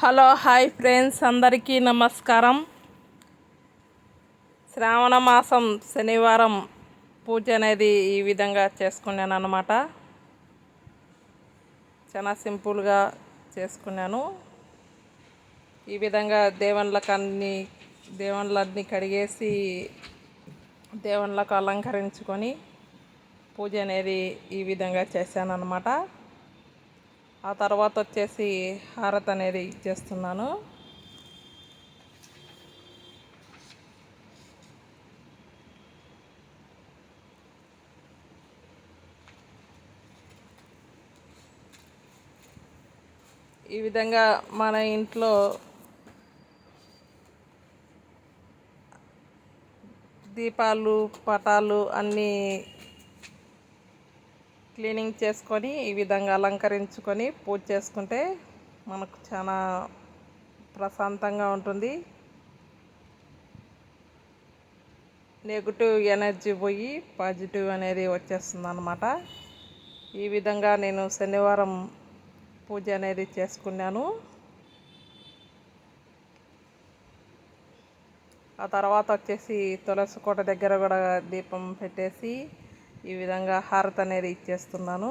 Hello hi friends అందరికీ నమస్కారం. శ్రావణ మాసం శనివారం పూజ అనేది ఈ విధంగా చేసుకున్నాను అనమాట చాలా సింపుల్గా చేసుకున్నాను. ఈ విధంగా దేవుళ్ళకి అన్ని దేవుళ్ళన్నీ కడిగేసి దేవుళ్ళకు అలంకరించుకొని పూజ అనేది ఈ విధంగా చేశాను అన్నమాట ఆ తర్వాత వచ్చేసి హారత్ అనేది ఇచ్చేస్తున్నాను ఈ విధంగా మన ఇంట్లో దీపాలు పటాలు అన్నీ క్లీనింగ్ చేసుకొని ఈ విధంగా అలంకరించుకొని పూజ చేసుకుంటే మనకు చాలా ప్రశాంతంగా ఉంటుంది. నెగిటివ్ ఎనర్జీ పోయి పాజిటివ్ అనేది వచ్చేస్తుంది అనమాట ఈ విధంగా నేను శనివారం పూజ అనేది చేసుకున్నాను. ఆ తర్వాత వచ్చేసి తులసి కోట దగ్గర కూడా దీపం పెట్టేసి ఈ విధంగా హారత్ అనేది ఇచ్చేస్తున్నాను.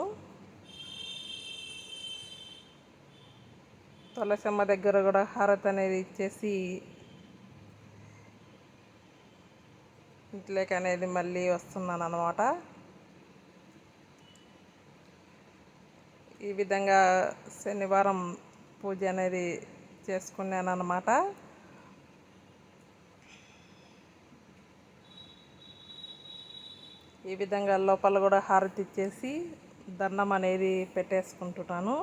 తులసమ్మ దగ్గర కూడా హారత్ అనేది ఇచ్చేసి ఇంట్లోకి అనేది మళ్ళీ వస్తున్నాను అనమాట ఈ విధంగా శనివారం పూజ అనేది చేసుకున్నాను అనమాట ఈ విధంగా లోపల కూడా హారతి ఇచ్చేసి దండం అనేది పెట్టేసుకుంటున్నాను.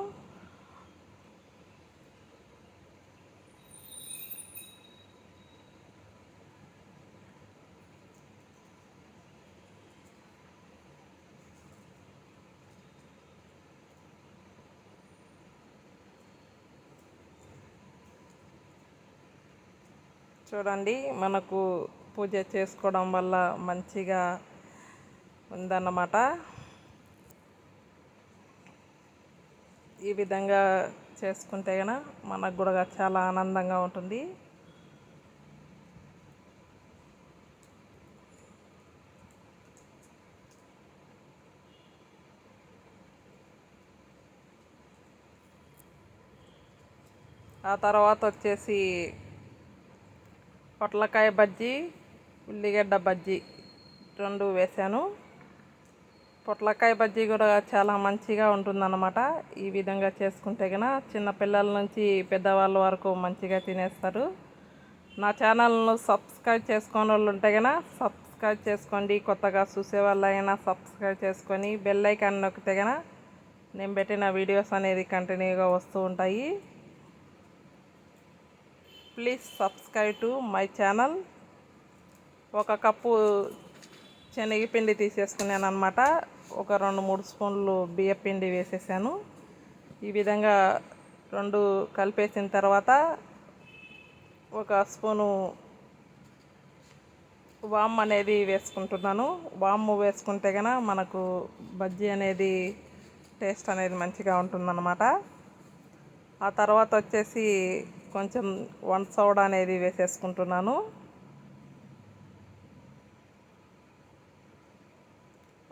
చూడండి మనకు పూజ చేసుకోవడం వల్ల మంచిగా ఉందన్నమాట. ఈ విధంగా చేసుకుంటే కనుక మనకు కూడా చాలా ఆనందంగా ఉంటుంది. ఆ తర్వాత వచ్చేసి పొట్లకాయ బజ్జీ ఉల్లిగడ్డ బజ్జీ రెండు వేసాను. పొట్లకాయ బజ్జీ కూడా చాలా మంచిగా ఉంటుందన్నమాట. ఈ విధంగా చేసుకుంటే కనుక చిన్నపిల్లల నుంచి పెద్దవాళ్ళ వరకు మంచిగా తినేస్తారు. నా ఛానల్ను సబ్స్క్రైబ్ చేసుకునే వాళ్ళు ఉంటే కనుక సబ్స్క్రైబ్ చేసుకోండి. కొత్తగా చూసే వాళ్ళైనా సబ్స్క్రైబ్ చేసుకొని బెల్ ఐకాన్ నొక్కితే కనుక నేను పెట్టిన వీడియోస్ అనేది కంటిన్యూగా వస్తూ ఉంటాయి. Please subscribe to my channel. ఒక కప్పు శనగపిండి తీసేసుకున్నాను అనమాట ఒక రెండు మూడు స్పూన్లు బియ్యపిండి వేసేసాను. ఈ విధంగా రెండు కలిపేసిన తర్వాత ఒక స్పూను వామ్ అనేది వేసుకుంటున్నాను. వామ్ వేసుకుంటే కనుక మనకు బజ్జీ అనేది టేస్ట్ అనేది మంచిగా ఉంటుందన్నమాట. ఆ తర్వాత వచ్చేసి కొంచెం వన్ సోడా అనేది వేసేసుకుంటున్నాను.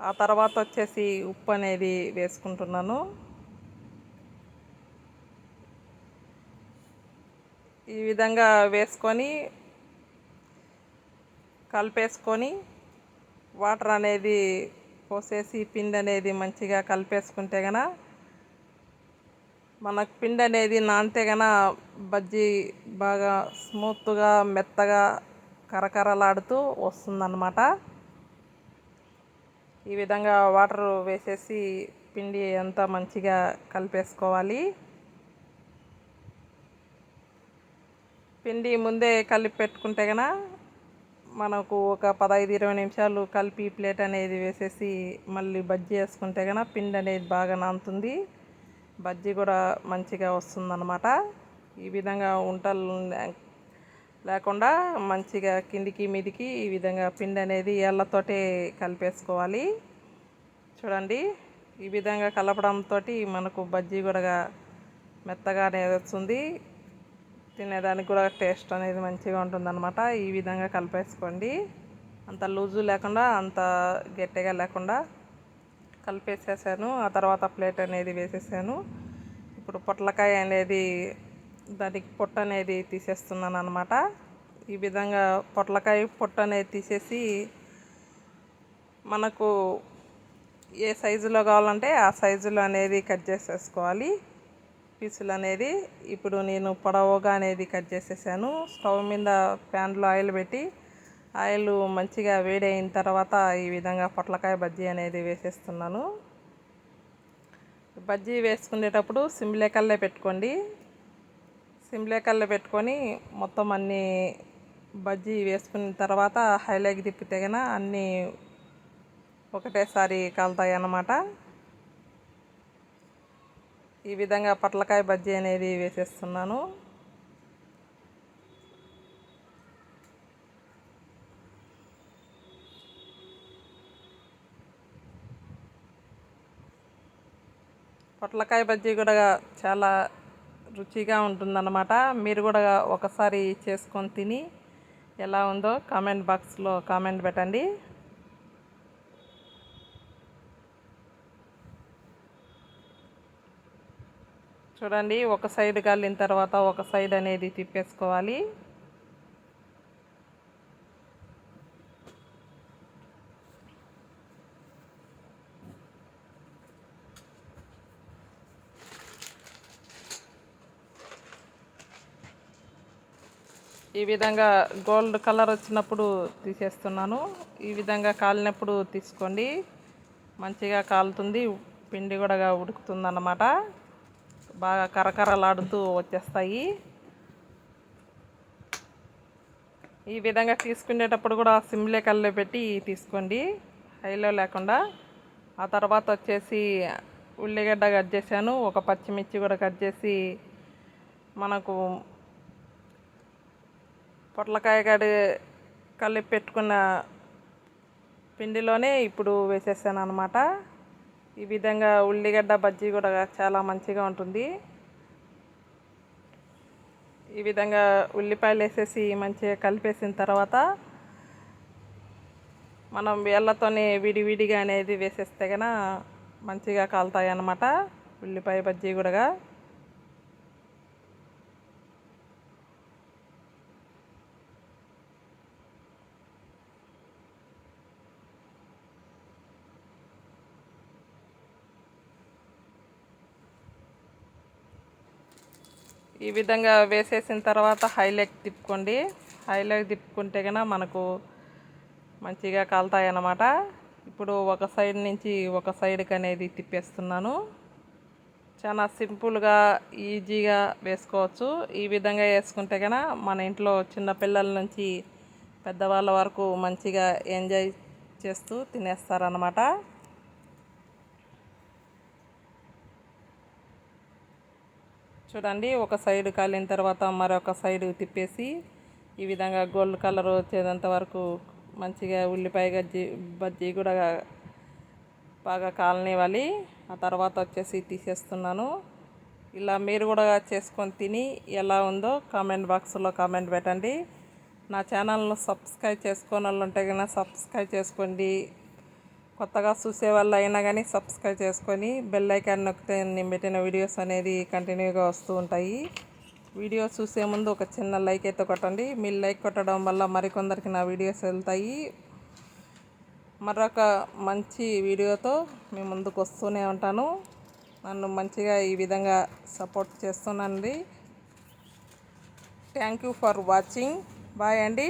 ఆ తర్వాత వచ్చేసి ఉప్పు అనేది వేసుకుంటున్నాను. ఈ విధంగా వేసుకొని కలిపేసుకొని వాటర్ అనేది పోసేసి పిండి అనేది మంచిగా కలిపేసుకుంటే కనుక మనకు పిండి అనేది నానితే గన బజ్జీ బాగా స్మూత్గా మెత్తగా కరకరలాడుతూ వస్తుందన్నమాట. ఈ విధంగా వాటర్ వేసేసి పిండి అంతా మంచిగా కలిపేసుకోవాలి. పిండి ముందే కలిపి పెట్టుకుంటే కన మనకు ఒక పదహైదు ఇరవై నిమిషాలు కలిపి ప్లేట్ అనేది వేసేసి మళ్ళీ బజ్జీ వేసుకుంటే కన పిండి అనేది బాగా నానుతుంది. బజ్జీ కూడా మంచిగా వస్తుందన్నమాట. ఈ విధంగా వంటలు లేకుండా మంచిగా కిందికి మీదికి ఈ విధంగా పిండి అనేది ఏళ్ళతోటే కలిపేసుకోవాలి. చూడండి ఈ విధంగా కలపడంతో మనకు బజ్జీ కూడా మెత్తగా అనేది వస్తుంది. తినేదానికి కూడా టేస్ట్ అనేది మంచిగా ఉంటుందన్నమాట. ఈ విధంగా కలిపేసుకోండి. అంత లూజు లేకుండా అంత గట్టిగా లేకుండా కలిపేసేసాను. ఆ తర్వాత ప్లేట్ అనేది వేసేసాను. ఇప్పుడు పొట్లకాయ అనేది దానికి పొట్ట అనేది తీసేస్తున్నాను అనమాట ఈ విధంగా పొట్లకాయ పొట్ట అనేది తీసేసి మనకు ఏ సైజులో కావాలంటే ఆ సైజులో అనేది కట్ చేసేసుకోవాలి. పీసులు అనేది ఇప్పుడు నేను పొడవుగా అనేది కట్ చేసేసాను. స్టవ్ మీద ప్యాన్లో ఆయిల్ పెట్టి ఆయిల్ మంచిగా వేడి అయిన తర్వాత ఈ విధంగా పొట్లకాయ బజ్జీ అనేది వేసేస్తున్నాను. బజ్జీ వేసుకునేటప్పుడు సిమ్లేకల్లే పెట్టుకోండి. సిమ్లే కల్లే పెట్టుకొని మొత్తం అన్నీ బజ్జీ వేసుకున్న తర్వాత హైలైట్ తిప్పితే గన అన్నీ ఒకటేసారి కలుతాయి అన్నమాట. ఈ విధంగా పొట్లకాయ బజ్జీ అనేది వేసేస్తున్నాను. పొట్లకాయ బజ్జీ కూడా చాలా రుచిగా ఉంటుందన్నమాట. మీరు కూడా ఒకసారి చేసుకొని తిని ఎలా ఉందో కామెంట్ బాక్స్లో కామెంట్ పెట్టండి. చూడండి ఒక సైడ్ కాలిన తర్వాత ఒక సైడ్ అనేది తిప్పేసుకోవాలి. ఈ విధంగా గోల్డ్ కలర్ వచ్చినప్పుడు తీసేస్తున్నాను. ఈ విధంగా కాలినప్పుడు తీసుకోండి. మంచిగా కాలుతుంది. పిండి కూడా ఉడుకుతుంది అన్నమాట బాగా కరకరలాడుతూ వచ్చేస్తాయి. ఈ విధంగా తీసుకునేటప్పుడు కూడా సిమ్లే కల్లో పెట్టి తీసుకోండి. హైలో లేకుండా. ఆ తర్వాత వచ్చేసి ఉల్లిగడ్డ కట్ చేశాను. ఒక పచ్చిమిర్చి కూడా కట్ చేసి మనకు పొట్లకాయ కడి కలిపి పెట్టుకున్న పిండిలోనే ఇప్పుడు వేసేసాను అనమాట ఈ విధంగా ఉల్లిగడ్డ బజ్జీ కూడా చాలా మంచిగా ఉంటుంది. ఈ విధంగా ఉల్లిపాయలు వేసేసి మంచిగా కలిపేసిన తర్వాత మనం వేళ్ళతోనే విడివిడిగా అనేది వేసేస్తే కనుక మంచిగా కాలుతాయి అన్నమాట ఉల్లిపాయ బజ్జీ కూడా ఈ విధంగా వేసేసిన తర్వాత హైలైట్ తిప్పుకోండి. హైలైట్ తిప్పుకుంటే కనుక మనకు మంచిగా కాలుతాయి అన్నమాట ఇప్పుడు ఒక సైడ్ నుంచి ఒక సైడ్కి అనేది తిప్పేస్తున్నాను. చాలా సింపుల్గా ఈజీగా వేసుకోవచ్చు. ఈ విధంగా వేసుకుంటే కనుక మన ఇంట్లో చిన్న పిల్లల నుంచి పెద్దవాళ్ళ వరకు మంచిగా ఎంజాయ్ చేస్తూ తినేస్తారనమాట చూడండి ఒక సైడ్ కాలిన తర్వాత మరొక సైడ్ తిప్పేసి ఈ విధంగా గోల్డ్ కలర్ వచ్చేంత వరకు మంచిగా ఉల్లిపాయ గజ్జి బజ్జీ కూడా బాగా కాలనివ్వాలి. ఆ తర్వాత వచ్చేసి తీసేస్తున్నాను. ఇలా మీరు కూడా చేసుకొని తిని ఎలా ఉందో కామెంట్ బాక్స్లో కామెంట్ పెట్టండి. నా ఛానల్ను సబ్స్క్రైబ్ చేసుకోని వాళ్ళు ఉంటే కనుక సబ్స్క్రైబ్ చేసుకోండి. కొత్తగా చూసే వాళ్ళు అయినా కానీ సబ్స్క్రైబ్ చేసుకొని బెల్ ఐకాన్ నొక్కితే నేను పెట్టిన వీడియోస్ అనేది కంటిన్యూగా వస్తూ ఉంటాయి. వీడియో చూసే ముందు ఒక చిన్న లైక్ అయితే కొట్టండి. మీరు లైక్ కొట్టడం వల్ల మరికొందరికి నా వీడియోస్ వెళ్తాయి. మరొక మంచి వీడియోతో మీ ముందుకు వస్తూనే ఉంటాను. నన్ను మంచిగా ఈ విధంగా సపోర్ట్ చేస్తున్నానండి thank you for watching bye అండి.